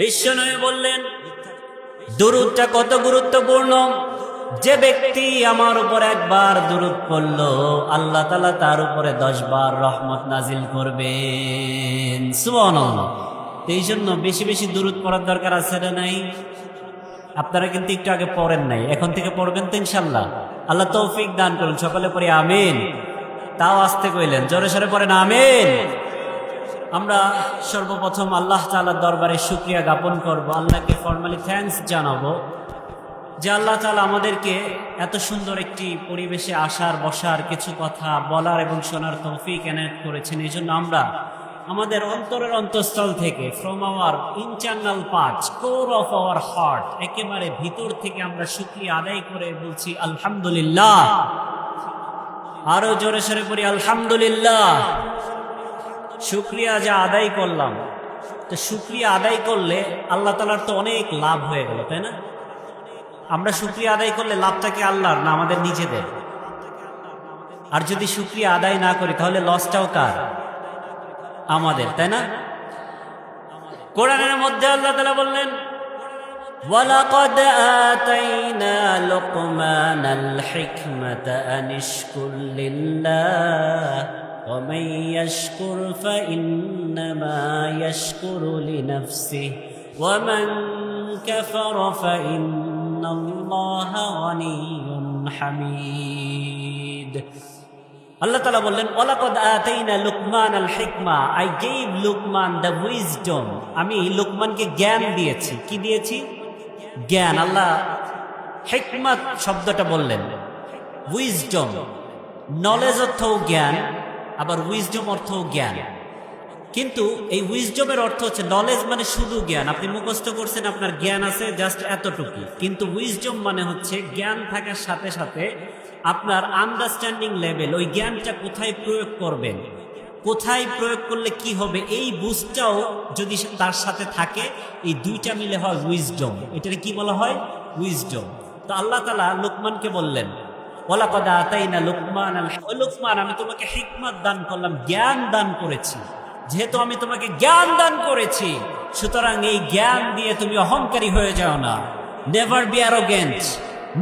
বিশ্বনবী বললেন, দুরুদটা কত গুরুত্বপূর্ণ? যে ব্যক্তি আমার উপর একবার দুরুদ পড়ল, আল্লাহ তালা তার উপরে দশ বার রহমত নাজিল করবেন। সুবহানাল্লাহ। এই জন্য বেশি বেশি দুরুদ পড়ার দরকার আছে না নাই? আপনারা কিন্তু একটু আগে পড়েন নাই, এখন থেকে পড়বেন তো ইনশাল্লাহ আল্লাহ তৌফিক দান করুন, সকালে পরে আমিন। তাও আসতে কইলেন, জোরে সরে পড়েন, আমিন। আমরা সর্বপ্রথম আল্লাহ তালার দরবারে শুক্রিয়া জ্ঞাপন করব। আল্লাহকে ফর্মালি থ্যাঙ্কস জানাব যে আল্লাহ তালা আমাদেরকে এত সুন্দর একটি পরিবেশে আসার, বসার কিছু কথা বলার এবং শোনার তৌফিক এনায়ত করেছেন। এই জন্য আমরা আমাদের অন্তরের অন্তঃস্থল থেকে from our internal parts core of our heart একেবারে ভিতর থেকে আমরা শুক্রিয়া আদায় করে বলছি, আলহামদুলিল্লাহ। আরও জোরে সরে পড়ি, আলহামদুলিল্লাহ। শুক্রিয়া যা আদায় করলাম তো শুক্রিয়া আদায় করলে আল্লাহ তালার তো অনেক লাভ হয়ে গেল তাই না আমরা শুক্রিয়া আদায় করলে লাভটা কি আল্লাহর না আমাদের নিজেদের আর যদি শুক্রিয়া আদায় না করি তাহলে লসটাও কার আমাদের তাই না কোরআনের মধ্যে আল্লাহ তালা বললেন ولقد آتينا لقمان الحكمة أن اشكر لله ومن يشكر فإنما يشكر لنفسه ومن كفر فإن الله غني حميد আল্লাহ তালা বললেন ওলাকদ আতাইনা লুকমান আল হিকমা I gave Luqman the wisdom আমি লুকমানকে জ্ঞান দিয়েছি কি দিয়েছি জ্ঞান আল্লাহ হিকমাত শব্দটা বললেন উইজডম নলেজ অর্থও জ্ঞান আবার উইজডম অর্থ জ্ঞান। কিন্তু এই উইজডমের অর্থ হচ্ছে নলেজ মানে শুধু জ্ঞান। আপনি মুখস্থ করছেন, আপনার জ্ঞান আছে জাস্ট এতটুকু কিন্তু উইজডম মানে হচ্ছে জ্ঞান থাকার সাথে সাথে আপনার আন্ডারস্ট্যান্ডিং লেভেল ওই জ্ঞানটা কোথায় প্রয়োগ করবেন? কোথায় প্রয়োগ করলে কি হবে? এই বুঝটাও যদি তার সাথে থাকে, এই দুইটা মিলে হয় উইজডম এটাকে কি বলা হয়? উইজডম তো আল্লাহ তালা লোকমানকে বললেন ওলা কদা তাই না লোকমান লোকমান, আমি তোমাকে হিকমত দান করলাম, জ্ঞান দান করেছি। যেহেতু আমি তোমাকে জ্ঞান দান করেছি, সুতরাং এই জ্ঞান দিয়ে তুমি অহংকারী হয়ে যাও না। Never be arrogant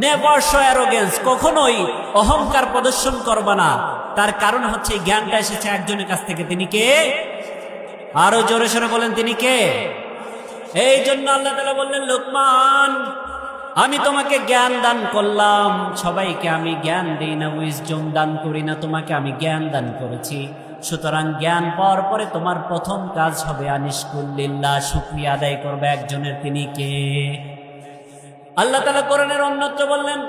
never show arrogance কখনোই অহংকার প্রদর্শন করবা না। তার কারণ হচ্ছে এই জ্ঞানটা এসেছে একজনের কাছ থেকে। তিনি কে? আরও জোরে সরে বলেন, তিনি কে? এই জন্য আল্লাহ তালা বললেন, লোকমান আমি তোমাকে জ্ঞান দান করলাম। সবাইকে আমি জ্ঞান দিই না উইজডম দান করি না, তোমাকে আমি জ্ঞান দান করেছি। সুতরাং জ্ঞান পাওয়ার পরে তোমার প্রথম কাজ হবে আনিসকুল্লিল্লাহ শুক্রিয়া আদায় করবে একজনের, তিনি কে? আল্লাহ তালা কোরআনের অন্যত্র বললেন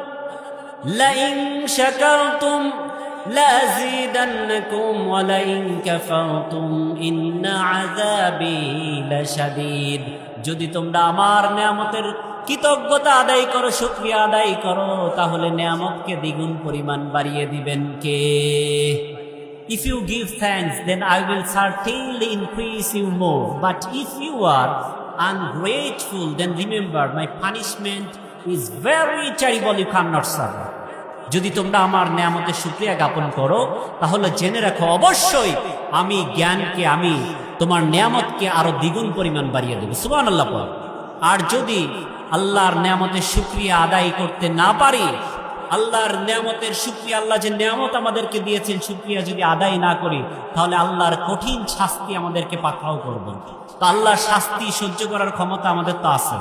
যদি তোমরা আমার নিয়ামতের কৃতজ্ঞতা আদায় করো, শুক্রিয়া আদায় করো, তাহলে নিয়ামতকে দ্বিগুণ পরিমাণ বাড়িয়ে দিবেন কে? If you give thanks then I will certainly increase you more but if you are ungrateful then remember my punishment is very terrible you can not serve যদি তোমরা আমার নিয়ামতের শুক্রিয়া জ্ঞাপন করো, তাহলে জেনে রাখো, অবশ্যই আমি জ্ঞানকে, আমি তোমার নিয়ামতকে আরও দ্বিগুণ পরিমাণ বাড়িয়ে দেবো। সুবান আর যদি আল্লাহর নিয়ামতের শুক্রিয়া আদায় করতে না পারি, আল্লাহর নিয়ামতের শুক্রিয়া, আল্লাহ যে নিয়ামত আমাদেরকে দিয়েছেন, শুক্রিয়া যদি আদায় না করি, তাহলে আল্লাহর কঠিন শাস্তি আমাদেরকে পাকড়াও করবেন তো আল্লাহর শাস্তি সহ্য করার ক্ষমতা আমাদের তো আছে।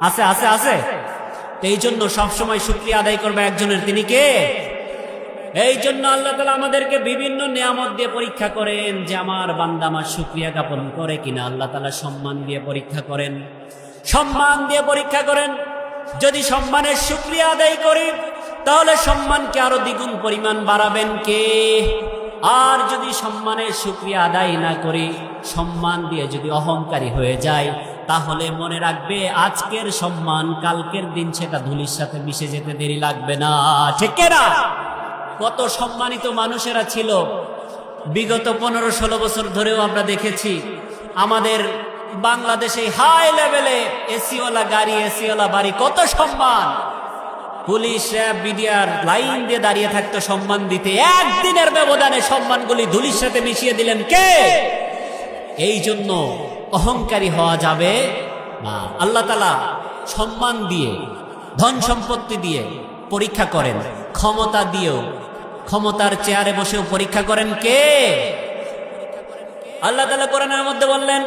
আছে আছে আছে। এই জন্য সবসময় শুক্রিয়া আদায় করবে একজনের। তিনি কে? এই জন্য আল্লাহ তালা আমাদেরকে বিভিন্ন নিয়ামত দিয়ে পরীক্ষা করেন যে আমার বান্দা আমার শুক্রিয়া জ্ঞাপন করে কিনা। আল্লাহ তালা সম্মান দিয়ে পরীক্ষা করেন। সম্মান দিয়ে পরীক্ষা করেন। যদি সম্মানের শুক্রিয়া আদায় করি, তাহলে সম্মানকে আরও দ্বিগুণ পরিমাণ বাড়াবেন কে? আর যদি সম্মানের শুক্রিয়া আদায় না করি, সম্মান দিয়ে যদি অহংকারী হয়ে যায়, তাহলে মনে রাখবে আজকের সম্মান, কালকের দিন সেটা ধুলির সাথে মিশে যেতে দেরি লাগবে না। ঠিক কত সম্মানিত মানুষেরা ছিল। বিগত পনেরো ষোলো বছর ধরেও আমরা দেখেছি, আমাদের বাংলাদেশে হাই লেভেলে এসিওয়ালা গাড়ি, এসিওয়ালা বাড়ি, কত সম্মান? পুলিশ মিডিয়ার লাইন দিয়ে দাঁড়িয়ে থাকতো সম্মান দিতে। একদিনের ব্যবধানে সম্মানগুলি ধুলির সাথে মিশিয়ে দিলেন কে? এই জন্য অহংকারী হওয়া যাবে না। আল্লাহ তালা সম্মান দিয়ে, ধন সম্পত্তি দিয়ে পরীক্ষা করেন। ক্ষমতা দিয়েও, ক্ষমতার চেয়ারে বসেও পরীক্ষা করেন কে? আল্লাহ তালা কোরআনের মধ্যে বললেন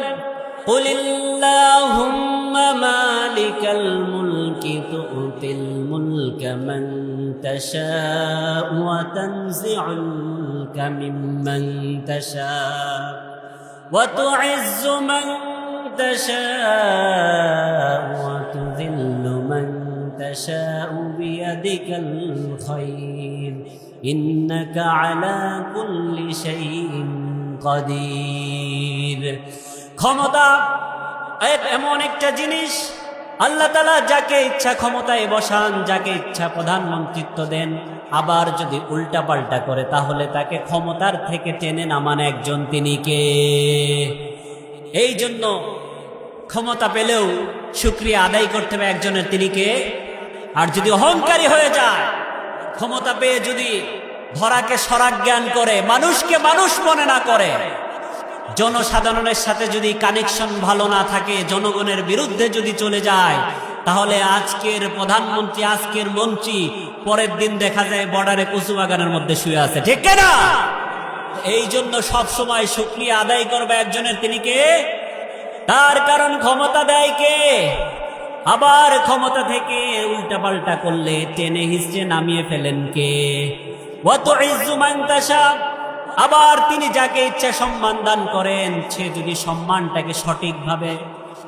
قل اللهم مالك الملك تؤتي الملك من تشاء وتنزع الملك ممن تشاء وتعز من تشاء وتذل من تشاء بيدك الخير إنك على كل شيء قدير ক্ষমতা এমন একটা জিনিস, আল্লাহ তালা যাকে ইচ্ছা ক্ষমতায় বসান, যাকে ইচ্ছা প্রধানমন্ত্রিত্ব দেন, আবার যদি উল্টা পাল্টা করে, তাহলে তাকে ক্ষমতার থেকে টেনে নামান একজন তিনি কে? এই জন্য ক্ষমতা পেলেও শুক্রিয়া আদায় করতে হবে একজনের তিনি কে? আর যদি অহংকারী হয়ে যায়, ক্ষমতা পেয়ে যদি ধরাকে সরাগ জ্ঞান করে, মানুষকে মানুষ মনে না করে জনসাধারণের সাথে যদি কানেকশন ভালো না থাকে, জনগণের বিরুদ্ধে যদি চলে যায়, তাহলে আজকের প্রধানমন্ত্রী, আজকের মন্ত্রী, পরের দিন দেখা যায় বর্ডারে কচু বাগানের মধ্যে শুয়ে আছে। ঠিক না? এই জন্য সব সময় শুক্রিয়া আদায় করবে একজনের, তিনি কে? তার কারণ ক্ষমতা দেয় কে? আবার ক্ষমতা থেকে উল্টাপাল্টা করলে টেনে হিসড়ে নামিয়ে ফেলেন কে? অত ইজ্জুমান্তাসা আবার তিনি যাকে ইচ্ছা সম্মান দান করেন, সে যদি সম্মানটাকে সঠিকভাবে,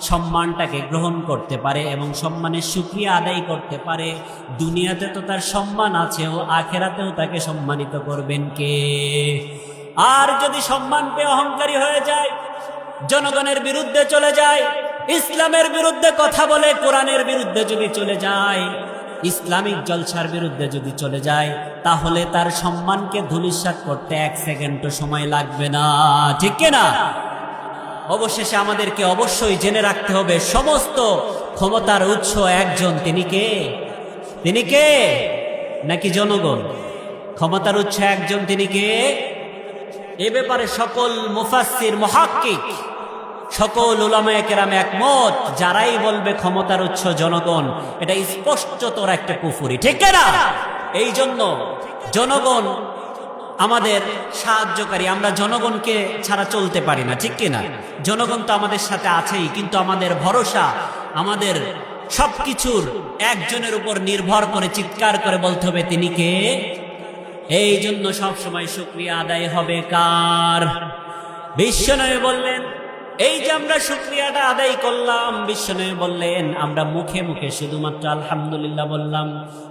সম্মানটাকে গ্রহণ করতে পারে এবং সম্মানের সুক্রিয়া আদায় করতে পারে, দুনিয়াতে তো তার সম্মান আছে ও আখেরাতেও তাকে সম্মানিত করবেন কে? আর যদি সম্মান পেয়ে অহংকারী হয়ে যায়, জনগণের বিরুদ্ধে চলে যায়, ইসলামের বিরুদ্ধে কথা বলে, কোরআনের বিরুদ্ধে যদি চলে যায় ইসলামিক জলসার বিরুদ্ধে যদি চলে যায়, তাহলে তার সম্মানকে ধুলিস্বাত করতে এক সেকেন্ডও সময় লাগবে না। ঠিক না অবশেষে আমাদেরকে অবশ্যই জেনে রাখতে হবে, সমস্ত ক্ষমতার উৎস একজন। তিনি কে? তিনি কে? নাকি জনগণ? ক্ষমতার উৎস একজন, তিনি কে? এ ব্যাপারে সকল মুফাসির মহাক্কিক সকল উলামায়ে কেরাম একমত, যারাই বলবে ক্ষমতার উৎস জনগণ, এটা স্পষ্টতর একটা কুফুরি, ঠিক না এই জন্য জনগণ আমাদের সাহায্যকারী, আমরা জনগণকে ছাড়া চলতে পারি না, ঠিক কিনা? জনগণ তো আমাদের সাথে আছেই, কিন্তু আমাদের ভরসা, আমাদের সব কিছুর একজনের উপর নির্ভর করে, চিৎকার করে বলতে হবে, তিনি কে? এই জন্য সবসময় শুক্রিয়া আদায় হবে কার? বিশ্বনয় বললেন এই যে আমরা শুক্রিয়াটা আদায় করলাম বিশ্বনয় বললেন, আমরা মুখে মুখে শুধুমাত্র আলহামদুলিল্লাহ বললাম,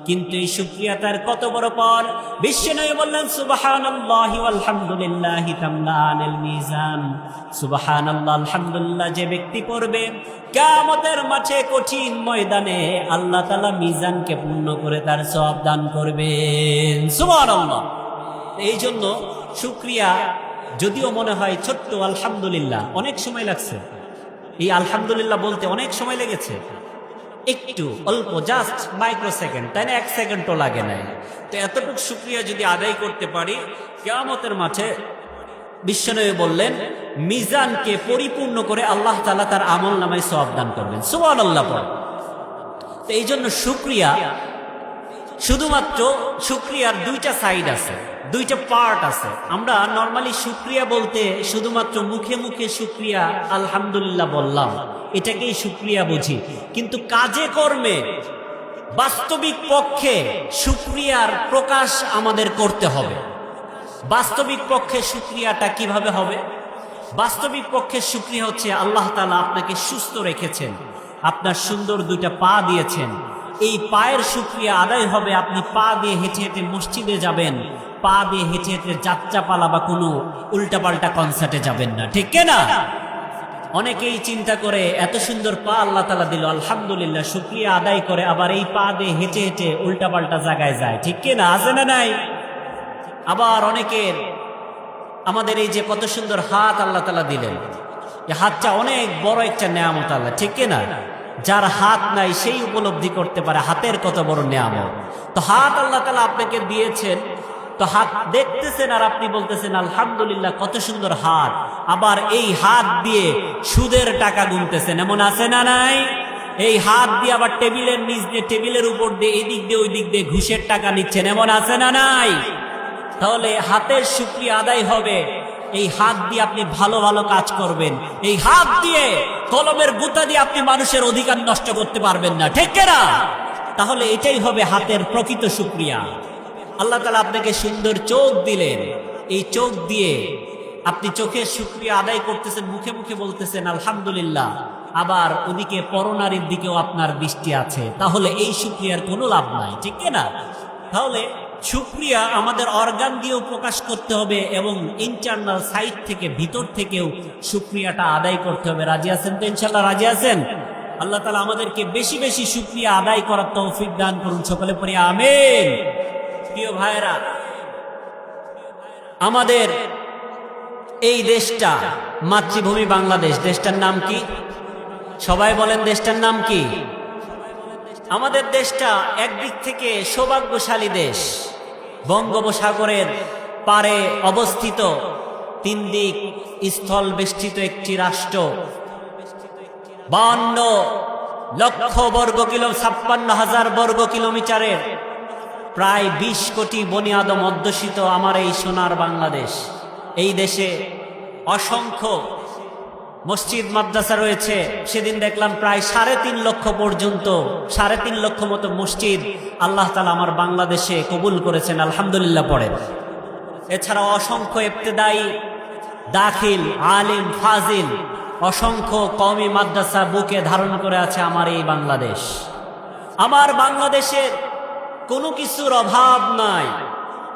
কিন্তু এই শুক্রিয়া তার কত বড় পর বিশ্বনয় বললেন, সুবাহানাল্লাহি আলহামদুলিল্লাহি তামলানিল মিজান। যে ব্যক্তি পড়বে, কিয়ামতের মাঠে কঠিন ময়দানে আল্লাহ তাআলা মিজানকে পূর্ণ করে তার সওয়াব দান করবেন। সুবহানাল্লাহ। এই জন্য শুক্রিয়া যদিও মনে হয় ছোট্ট আলহামদুলিল্লাহ, অনেক সময় লাগছে। এই আলহামদুলিল্লাহ বলতে অনেক সময় লেগেছে। একটু অল্প জাস্ট মাইক্রো সেকেন্ড তাই না? এক সেকেন্ডও লাগে নাই। তো এতটুকু শুক্রিয়া যদি আদায় করতে পারি, কেয়ামতের মাঠে বিশ্বনবী বললেন, মিজানকে পরিপূর্ণ করে আল্লাহ তালা তার আমল নামায় সব দান করবেন। সুবান আল্লাহ তো এই জন্য শুক্রিয়া। শুধুমাত্র শুক্রিয়ার দুইটা সাইড আছে। দুইটা পার্ট আছে। আমরা নর্মালি শুক্রিয়া বলতে শুধুমাত্র মুখে মুখে শুক্রিয়া, আলহামদুলিল্লাহ বললাম। এটাকেই শুক্রিয়া বুঝি। কিন্তু কাজে কর্মে, বাস্তবিক পক্ষে শুক্রিয়ার প্রকাশ আমাদের করতে হবে। বাস্তবিক পক্ষে শুক্রিয়াটা কীভাবে হবে? বাস্তবিক পক্ষে শুক্রিয়া হচ্ছে আল্লাহ তালা আপনাকে সুস্থ রেখেছেন। আপনার সুন্দর দুইটা পা দিয়েছেন। এই পায়ের শুক্রিয়া আদায় হবে আপনি পা দিয়ে হেঁটে হেঁটে মসজিদে যাবেন। পা দিয়ে হেঁটে হেঁটে যাত্রাপালা বা কোনো উল্টাপাল্টা কনসার্টে যাবেন না, ঠিক না? অনেকেই চিন্তা করে, এত সুন্দর পা আল্লাহ তালা দিল, আলহামদুলিল্লাহ, শুক্রিয়া আদায় করে আবার এই পা দিয়ে হেঁটে হেঁটে উল্টাপাল্টা জায়গায় যায়, ঠিক না? আছে না নাই? আবার অনেকের, আমাদের এই যে কত সুন্দর হাত আল্লাহ তালা দিলেন হাতটা অনেক বড় একটা নেয়ামত আল্লাহ, ঠিক না? যার হাত নাই, সেই উপলব্ধি করতে পারে, হাতের কত বড় নেয়ামত। তো হাত আল্লাহ তালা আপনাকে দিয়েছেন তো হাত দেখতেছেন আর আপনি বলতেছেন, আলহামদুলিল্লাহ, কত সুন্দর হাত। আবার এই হাত দিয়ে সুদের টাকা গুনতেছেন। এমন আছে না নাই? এই হাত দিয়ে আবার টেবিলের নিচ দিয়ে, টেবিলের উপর দিয়ে, এদিক দিয়ে ওই দিক দিয়ে ঘুষের টাকা নিচ্ছেন। এমন আছে না নাই? তাহলে হাতের শুক্রিয়া আদায় হবে। এই হাত দিয়ে আপনি ভালো ভালো কাজ করবেন। এই হাত দিয়ে কলমের গুতা দিয়ে আপনি মানুষের অধিকার নষ্ট করতে পারবেন না। ঠিক না তাহলে এটাই হবে হাতের প্রকৃত শুক্রিয়া আল্লাহ তালা আপনাকে সুন্দর চোখ দিলেন। এই চোখ দিয়ে আপনি চোখের শুক্রিয়া আদায় করতেছেন, মুখে মুখে বলতেছেন, আলহামদুলিল্লাহ। আবার ওদিকে পরনারীর দিকেও আপনার দৃষ্টি আছে। তাহলে এই শুক্রিয়ার কোনো লাভ নাই, ঠিক না? তাহলে শুক্রিয়া আমাদের অর্গান দিয়েও প্রকাশ করতে হবে এবং ইন্টারনাল সাইড থেকে ভিতর থেকেও শুক্রিয়াটা আদায় করতে হবে। রাজি আছেন তো ইনশাল্লাহ রাজি আছেন? আল্লাহ তালা আমাদেরকে বেশি বেশি শুক্রিয়া আদায় করার তৌফিক দান করুন, সকলে পরে আমেন। প্রিয় ভাইরা আমাদের এই দেশটা, মাতৃভূমি বাংলাদেশ, দেশটার নাম কি? সবাই বলেন দেশটার নাম কি? আমাদের দেশটা একদিক থেকে সৌভাগ্যশালী দেশ। বঙ্গোপসাগরের পারে অবস্থিত তিন দিক স্থল বেষ্টিত একটি রাষ্ট্র। বান্ন লক্ষ বর্গ কিলো, ছাপ্পান্ন হাজার বর্গ কিলোমিটারের প্রায় বিশ কোটি বনিয়াদম অধ্যুষিত আমার এই সোনার বাংলাদেশ। এই দেশে অসংখ্য মসজিদ, মাদ্রাসা রয়েছে। সেদিন দেখলাম প্রায় সাড়ে তিন লক্ষ পর্যন্ত, সাড়ে তিন লক্ষ মতো মসজিদ আল্লাহ তালা আমার বাংলাদেশে কবুল করেছেন, আলহামদুলিল্লাহ পড়েন এছাড়া অসংখ্য ইবতেদায়ী দাখিল, আলিম, ফাজিল, অসংখ্য কমি মাদ্রাসা বুকে ধারণ করে আছে আমার এই বাংলাদেশ। আমার বাংলাদেশের কোনো কিছুর অভাব নাই।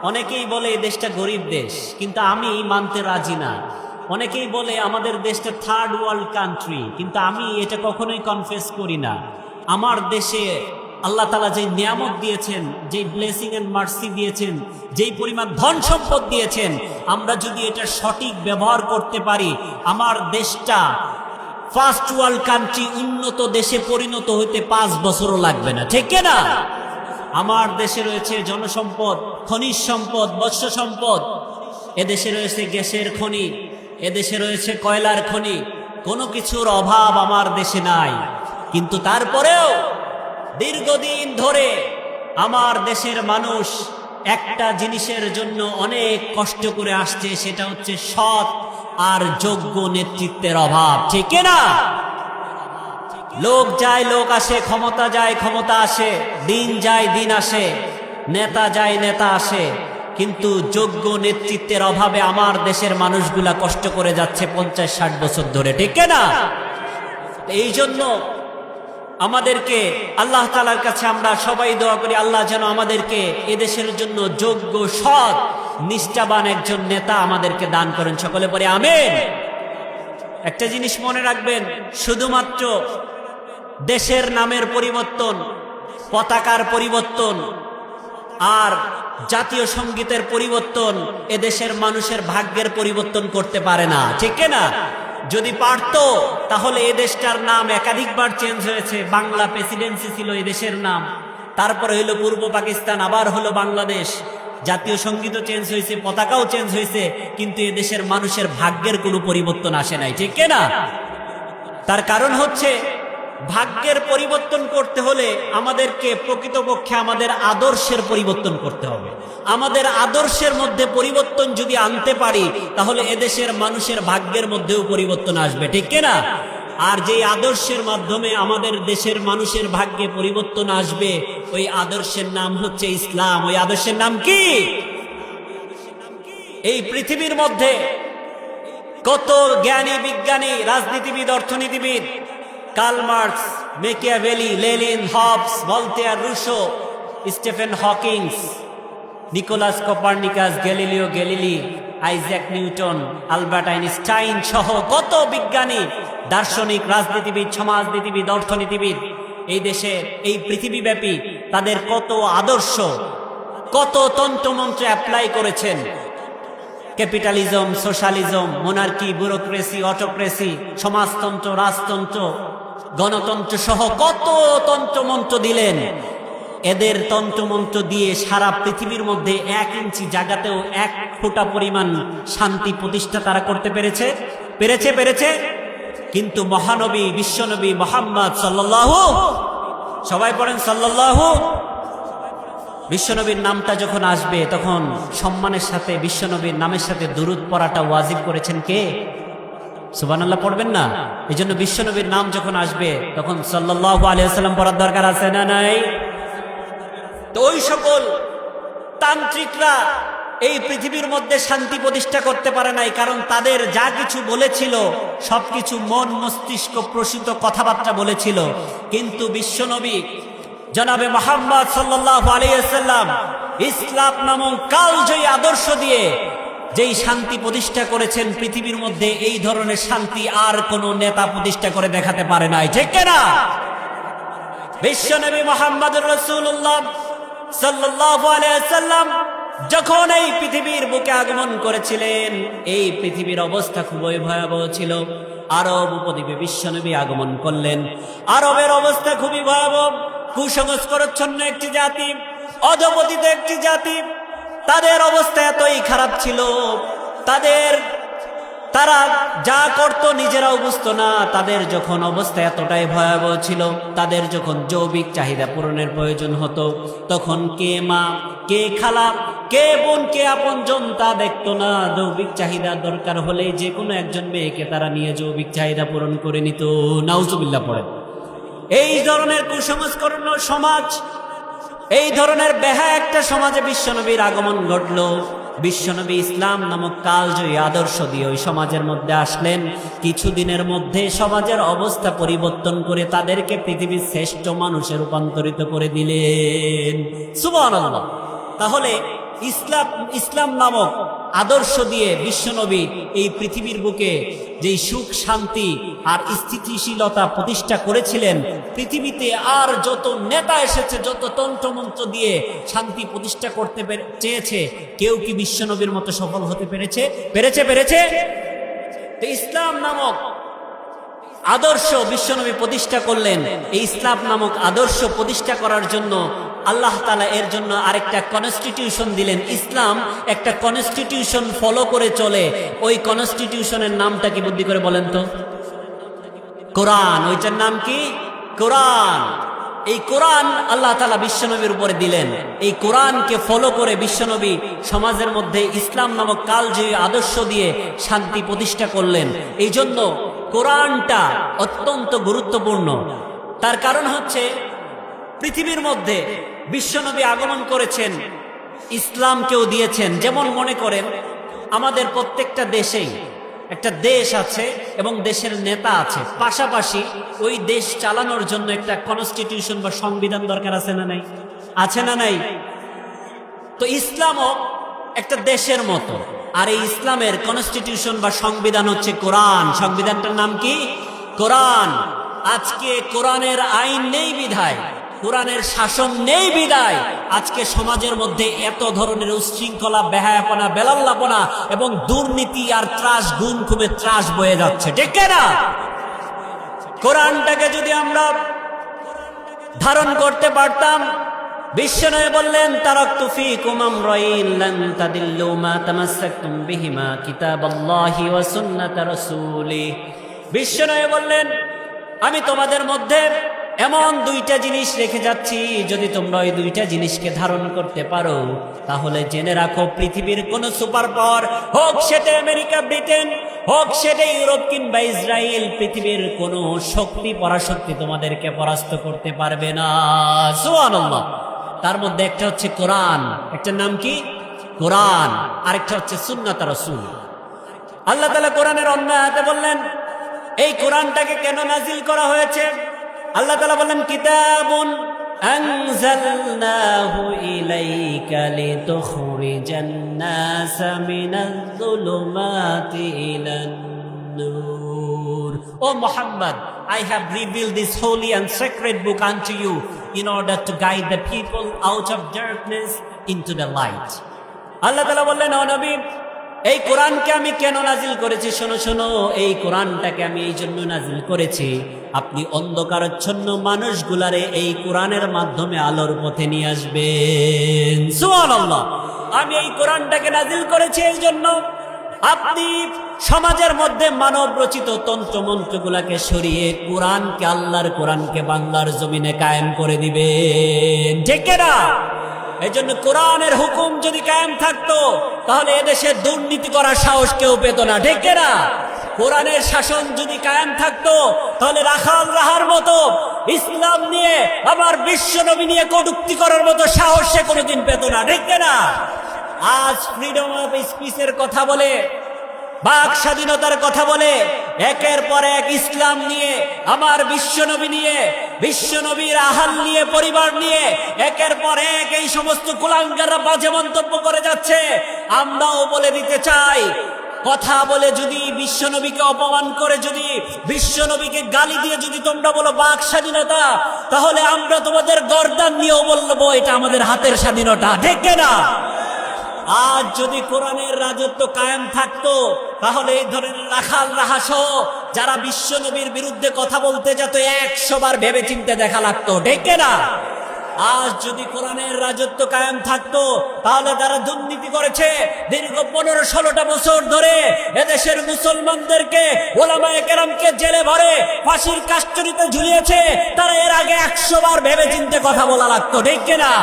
অনেকেই বলে এই দেশটা গরিব দেশ। কিন্তু আমি মানতে রাজি না। অনেকেই বলে, আমাদের দেশটা থার্ড ওয়ার্ল্ড কান্ট্রি কিন্তু আমি এটা কখনোই কনফেস করি না। আমার দেশে আল্লাহ তালা যে নিয়ামত দিয়েছেন যে ব্লেসিং এন্ড মার্সি দিয়েছেন, যেই পরিমাণ ধন সম্পদ দিয়েছেন, আমরা যদি এটা সঠিক ব্যবহার করতে পারি, আমার দেশটা ফার্স্ট ওয়ার্ল্ড কান্ট্রি উন্নত দেশে পরিণত হইতে পাঁচ বছরও লাগবে না। ঠিক না আমার দেশে রয়েছে জনসম্পদ, খনিজ সম্পদ মৎস্য সম্পদ। এদেশে রয়েছে গ্যাসের খনি, এদেশে রয়েছে কয়লার খনি। কোনো কিছুর অভাব আমার দেশে নাই। কিন্তু তারপরেও দীর্ঘদিন ধরে আমার দেশের মানুষ একটা জিনিসের জন্য অনেক কষ্ট করে আসছে, সেটা হচ্ছে সৎ আর যোগ্য নেতৃত্বের অভাব। ঠিক না লোক যায়, লোক আসে, ক্ষমতা যায়, ক্ষমতা আসে, দিন যায়, দিন আসে, নেতা যায়, নেতা আসে। কিন্তু যোগ্য নেতৃত্বের অভাবে আমার দেশের মানুষগুলা কষ্ট করে যাচ্ছে পঞ্চাশ, ষাট বছর ধরে, ঠিক না? এই জন্য আমাদেরকে আল্লাহ তালার কাছে আমরা সবাই দোয়া করি, আল্লাহ যেন আমাদেরকে এদেশের জন্য যোগ্য, সৎ, নিষ্ঠাবান একজন নেতা আমাদেরকে দান করেন। সকলে পরে আমেন। একটা জিনিস মনে রাখবেন, শুধুমাত্র দেশের নামের পরিবর্তন, পতাকার পরিবর্তন, আর জাতীয় সঙ্গীতের পরিবর্তন এদেশের মানুষের ভাগ্যের পরিবর্তন করতে পারে না। ঠিক না? যদি পারত, তাহলে এ দেশটার নাম একাধিকবার চেঞ্জ হয়েছে। বাংলা প্রেসিডেন্সি ছিল এদেশের নাম। তারপরে হইল পূর্ব পাকিস্তান, আবার হলো বাংলাদেশ। জাতীয় সঙ্গীতও চেঞ্জ হয়েছে, পতাকাও চেঞ্জ হয়েছে, কিন্তু এদেশের মানুষের ভাগ্যের কোনো পরিবর্তন আসে নাই। ঠিক না? তার কারণ হচ্ছে ভাগ্যের পরিবর্তন করতে হলে আমাদেরকে প্রকৃতপক্ষে আমাদের আদর্শের পরিবর্তন করতে হবে। আমাদের আদর্শের মধ্যে পরিবর্তন যদি আনতে পারি, তাহলে এদেশের মানুষের ভাগ্যের মধ্যেও পরিবর্তন আসবে, ঠিক না? আর যেই আদর্শের মাধ্যমে আমাদের দেশের মানুষের ভাগ্যে পরিবর্তন আসবে, ওই আদর্শের নাম হচ্ছে ইসলাম। ওই আদর্শের নাম কি? এই পৃথিবীর মধ্যে কত জ্ঞানী বিজ্ঞানী, রাজনীতিবিদ, অর্থনীতিবিদ Karl Marx Machiavelli Lenin Hobbes Voltaire Rousseau, Stephen Hawkings, Nicolaus Copernicus, Galileo Galilei, Isaac Newton, Albert Einstein সহ কত বিজ্ঞানী, দার্শনিক, রাজনীতিবিদ, সমাজনীতিবিদ, অর্থনীতিবিদ এই দেশে, এই পৃথিবীব্যাপী তাদের কত আদর্শ, কত তন্ত্রমন্ত্র অ্যাপ্লাই করেছেন? Capitalism, socialism monarchy bureaucracy autocracy সমাজতন্ত্র, রাজতন্ত্র গণতন্ত্র সহ কত তন্ত্রমন্ত্র দিলেন? এদের তন্ত্রমন্ত্র দিয়ে সারা পৃথিবীর মধ্যে এক ইঞ্চি জায়গাতেও এক ফোঁটা পরিমাণ শান্তি প্রতিষ্ঠা তারা করতে পেরেছে। পেরেছে পেরেছে। কিন্তু মহানবী, বিশ্বনবী মোহাম্মদ সাল্লাল্লাহু সবাই পড়েন সাল্লাল্লাহু। বিশ্বনবীর নামটা যখন আসবে, তখন সম্মানের সাথে, বিশ্বনবীর নামের সাথে দুরুদ পড়াটা ওয়াজিব করেছেন কে? সুবান আল্লাহ পড়বেন না? এই জন্য বিশ্বনবীর নাম যখন আসবে, তখন সাল্লাহ আলিয়াল্লাম পড়ার দরকার আছে না নাই? তো ওই সকল তান্ত্রিকরা এই পৃথিবীর মধ্যে শান্তি প্রতিষ্ঠা করতে পারে নাই, কারণ তাদের যা কিছু বলেছিল, সবকিছু মন মস্তিষ্ক প্রসূত কথাবার্তা বলেছিল। কিন্তু বিশ্বনবী জনাবে মোহাম্মদ সাল্লাহ আলিয়াল্লাম ইসলাম নামক কালজয়ী আদর্শ দিয়ে যেই শান্তি প্রতিষ্ঠা করেছেন পৃথিবীর মধ্যে, এই ধরনের শান্তি আর কোন নেতা প্রতিষ্ঠা করে দেখাতে পারে নাই। ঠিক না বিশ্বনবী মোহাম্মদ রসুল্লাহ যখন এই পৃথিবীর বুকে আগমন করেছিলেন, এই পৃথিবীর অবস্থা খুবই ভয়াবহ ছিল। আরব উপদ্বীপে বিশ্বনবী আগমন করলেন। আরবের অবস্থা খুবই ভয়াবহ, কুসংস্কারচ্ছন্ন একটি জাতি, অধপতিত একটি জাতি তাদের অবস্থা এতই খারাপ ছিল। তাদের, তারা যা করত নিজেরাও বুঝতো না। তাদের যখন অবস্থা এতটাই ভয়াবহ ছিল, তাদের যখন যৌবিক চাহিদা পূরণের প্রয়োজন হতো, তখন কে মা, কে খালা, কে বোন, কে আপন জন তা দেখতো না। যৌবিক চাহিদা দরকার হলে যে কোনো একজন মেয়েকে তারা নিয়ে যৌবিক চাহিদা পূরণ করে নিত। নাউজুবিল্লাহ পড়ে এই ধরনের কুসংস্করণ সমাজ এই ধরনের বেহা একটা সমাজে বিশ্বনবীর আগমন ঘটল। বিশ্বনবী ইসলাম নামক কালজয়ী আদর্শ দিয়ে ওই সমাজের মধ্যে আসলেন। কিছুদিনের মধ্যে সমাজের অবস্থা পরিবর্তন করে তাদেরকে পৃথিবীর শ্রেষ্ঠ মানুষে রূপান্তরিত করে দিলেন। সুবান তাহলে ইসলাম ইসলাম নামক আদর্শ দিয়ে বিশ্বনবী এই পৃথিবীর বুকে যেই সুখ, শান্তি আর স্থিতিশীলতা প্রতিষ্ঠা করেছিলেন, পৃথিবীতে আর যত নেতা এসেছে, যত তন্ত্রমন্ত্র দিয়ে শান্তি প্রতিষ্ঠা করতে চেয়েছে, কেউ কি বিশ্বনবীর মতো সফল হতে পেরেছে? পেরেছে পেরেছে? তো ইসলাম নামক আদর্শ বিশ্বনবী প্রতিষ্ঠা করলেন। এই ইসলাম নামক আদর্শ প্রতিষ্ঠা করার জন্য আল্লাহ তালা এর জন্য আরেকটা কনস্টিটিউশন দিলেন। ইসলাম একটা কনস্টিটিউশন ফলো করে চলে। ওই কনস্টিটিউশনের নামটা কি বুদ্ধি করে বলেন তো? কোরআন। ওইটার নাম কি? কোরআন। এই কোরআন আল্লাহ তালা বিশ্বনবীর উপরে দিলেন। এই কোরআনকে ফলো করে বিশ্বনবী সমাজের মধ্যে ইসলাম নামক কালজয়ী আদর্শ দিয়ে শান্তি প্রতিষ্ঠা করলেন। এই জন্য কোরআনটা অত্যন্ত গুরুত্বপূর্ণ। তার কারণ হচ্ছে পৃথিবীর মধ্যে বিশ্বনবী আগমন করেছেন ইসলামকেও দিয়েছেন, যেমন মনে করেন, আমাদের প্রত্যেকটা দেশেই একটা দেশ আছে এবং দেশের নেতা আছে। পাশাপাশি ওই দেশ চালানোর জন্য একটা কনস্টিটিউশন বা সংবিধান দরকার আছে না নাই? আছে না নাই? তো ইসলামও একটা দেশের মতো। আর এই ইসলামের কনস্টিটিউশন বা সংবিধান হচ্ছে কোরআন। সংবিধানটার নাম কি? কোরআন। আজকে কোরআনের আইন নেই বিধায়। কোরআনের শাসন নেই বিদায়। আজকে সমাজের মধ্যে এত ধরনের উচ্ছৃঙ্খলা, বেহায়াপনা, বেলাল্লাপনা এবং দুর্নীতি আর ত্রাস গুণ খুবই ত্রাস বয়ে যাচ্ছে। ঠিক না? কোরআনটাকে যদি আমরা ধারণ করতে পারতাম বিশ্বনয় বললেন তারক তুফি কুমাম রইলেন তাদিল্লু মা তামাসাকতুম বিহিমা ওয়া সুন্নাত রাসূলি। বিশ্বনয় বললেন, আমি তোমাদের মধ্যে এমন দুইটা জিনিস রেখে যাচ্ছি, যদি তোমরা ওই দুইটা জিনিসকে ধারণ করতে পারো, তাহলে জেনে রাখো, পৃথিবীর কোন সুপার পাওয়ার হোক সেটা আমেরিকা, ব্রিটেন, হোক সেটা ইউরোপ কিংবা ইসরায়েল পৃথিবীর কোন শক্তি, পরাশক্তি তোমাদেরকে পরাস্ত করতে পারবে না। সুবহানাল্লাহ। তার মধ্যে একটা হচ্ছে কোরআন, একটা নাম কি? কোরআন, আরেকটা হচ্ছে সুন্নাত রাসূল। আল্লাহ তাআলা কোরআনের অন্য হাতে বললেন, এই কোরআনটাকে কেন নাজিল করা হয়েছে? আল্লাহ তাআলা বললেন কিতাবুন আনজালনাহু ইলাইকা লিতুখরিজান নাসা মিনাজ-যুলুমাতি ইলান নূর ও Muhammad I have revealed this holy and sacred book unto you in order to guide the people out of darkness into the light. আল্লাহ তাআলা বললেন ও এই কোরআনকে আমি কেন নাজিল করেছি? শোনো শোনো, এই কোরআনটাকে আমি এই জন্য নাজিল করেছি, আপনি অন্ধকারচ্ছন্ন মানুষগুলারে এই কোরআনের মাধ্যমে আলোর পথে নিয়ে আসবেন। আমি এই কোরআনটাকে নাজিল করেছি এই জন্য আপনি সমাজের মধ্যে মানব রচিত তন্ত্র মন্ত্রগুলাকে সরিয়ে কোরআনকে, আল্লাহর কোরআনকে বাংলার জমিনে কায়েম করে দিবেন। ঠিক না এই জন্য কোরআনের হুকুম যদি কায়েম থাকতো, তাহলে এদেশে দুর্নীতি করার সাহস কেউ পেত না, ঠিক না কোরআনের শাসন যদি কায়েম থাকতো, তাহলে রাখাল রাহার মতো ইসলাম নিয়ে, আবার বিশ্বনবী নিয়ে কটুক্তি করার মতো সাহস সে কোনোদিন পেত না, ঠিক না আজ ফ্রিডম অফ স্পিচের কথা বলে বাক স্বাধীনতার কথা বলে একের পর এক ইসলাম নিয়ে, আমার বিশ্বনবী নিয়ে, বিশ্বনবীর আহাল নিয়ে, পরিবার নিয়ে একের পর এক এই সমস্ত কুলাঙ্গাররা বাজে মন্তব্য করে যাচ্ছে। আমরাও বলে দিতে চাই, কথা বলে যদি বিশ্বনবীকে অপমান করে, যদি বিশ্বনবীকে গালি দিয়ে যদি তোমরা বলো বাক স্বাধীনতা, তাহলে আমরা তোমাদের গর্দান নিয়েও বলব, এটা আমাদের হাতের স্বাধীনতা, ঠিক না আজ যদি কোরআনের রাজত্ব কায়েম থাকতো, তাহলে এই ধরনের রাখাল রাহাসহ যারা বিশ্ব নবীর বিরুদ্ধে কথা বলতে যেত, একশো বার ভেবে চিনতে দেখা লাগতো ডেকে না? আজ যদি কোরআনের রাজত্ব কায়েম থাকতো, তাহলে তারা দুর্নীতি করেছে। দীর্ঘ পনেরো, ষোলোটা বছর ধরে এদেশের মুসলমানদেরকে, ওলামায়ে জেলে ভরে ফাঁসির কাস্টরিতে ঝুলিয়েছে। তারা এর আগে একশো বার ভেবে চিনতে কথা বলা লাগতো ডেকে না?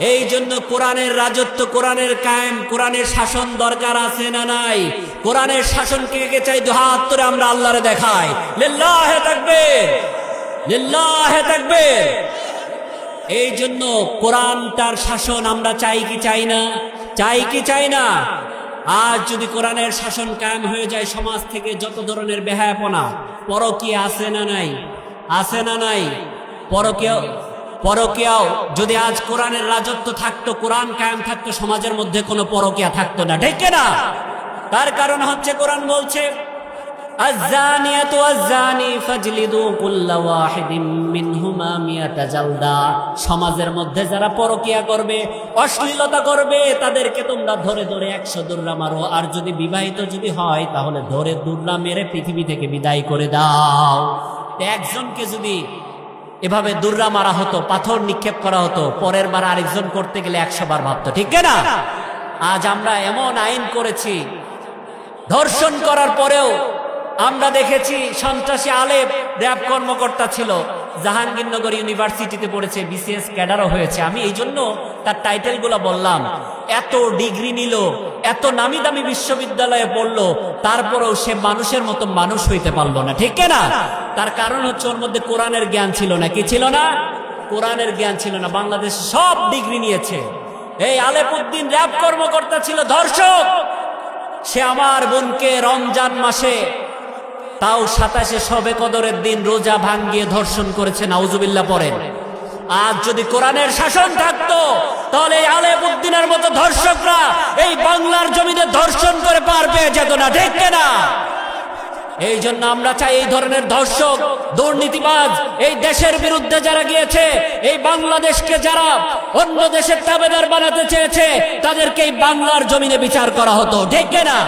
এই জন্য কোরআনের রাজত্ব, কোরআনের কায়েম, কোরআনের শাসন দরকার আছে না নাই? কোরআনের শাসন কে কে চাই? দু হাত ধরে আমরা আল্লাহরে দেখাই। লিল্লাহে থাকবে লিল্লাহে থাকবে এই জন্য কোরআনটার শাসন আমরা চাই কি চাই না? চাই কি চাই না? আজ যদি কোরআনের শাসন কায়েম হয়ে যায়, সমাজ থেকে যত ধরনের বেহায়াপনা, পরকীয় আছে না নাই? আছে না নাই? পরকীয় পরকিয়াও যদি আজ কোরআনের রাজত্ব থাকতো কোরআন কায়েম থাকতো সমাজের মধ্যে কোনো পরকিয়া থাকতো না ঠিক না তার কারণ হচ্ছে কোরআন বলছে الزانية والزاني فاجلدوا كل واحد منهما مئة جلدة সমাজের মধ্যে যারা পরকিয়া করবে অশ্লীলতা করবে তাদেরকে তোমরা ধরে ধরে একশো দুর্রা মারো আর যদি বিবাহিত যদি হয় তাহলে ধরে দুর্রা মেরে পৃথিবী থেকে বিদায় করে দাও তো একজনকে যদি এভাবে দুর্রা মারা হতো, পাথর নিক্ষেপ করা হতো, পরের বার আরেকজন করতে গেলে একশো বার ভাবতো, ঠিক না আজ আমরা এমন আইন করেছি, ধর্ষণ করার পরেও আমরা দেখেছি সন্ত্রাসী আলেপ র্যাব কর্মকর্তা ছিল জাহাঙ্গীরনগর ইউনিভার্সিটিতে পড়েছে, বিসিএস ক্যাডারও হয়েছে। আমি এই জন্য তার টাইটেলগুলো বললাম। এত ডিগ্রি নিল, এত নামি দামি বিশ্ববিদ্যালয়ে পড়ল, তারপরেও সে মানুষের মতো মানুষ হইতে পারল না। ঠিক না? তার কারণ হচ্ছে ওর মধ্যে কোরআনের জ্ঞান ছিল না। কি ছিল না? কোরআনের জ্ঞান ছিল না। বাংলাদেশ সব ডিগ্রি নিয়েছে। এই আলেপুদ্দিন র্যাব কর্মকর্তা ছিল ধর্ষক সে আমার বোনকে রমজান মাসে তাও সাতাশে সবে কদরের দিন রোজা ভাঙ্গিয়ে ধর্ষণ করেছে, নাউজুবিল্লাহ পড়েন। আজ যদি কোরআনের শাসন থাকতো, তাহলে আলেবুদ্দিনের মতো ধর্ষকরা এই বাংলার জমিতে ধর্ষণ করে পার পেয়ে যেত না, ঠিক না? এই জন্য আমরা চাই এই ধরনের ধর্ষক, দুর্নীতিবাজ, এই দেশের বিরুদ্ধে যারা গিয়েছে, এই বাংলাদেশকে যারা অন্য দেশের তাবেদার বানাতে চেয়েছে, তাদেরকে এই বাংলার জমিনে বিচার করা হতো, ঠিক না?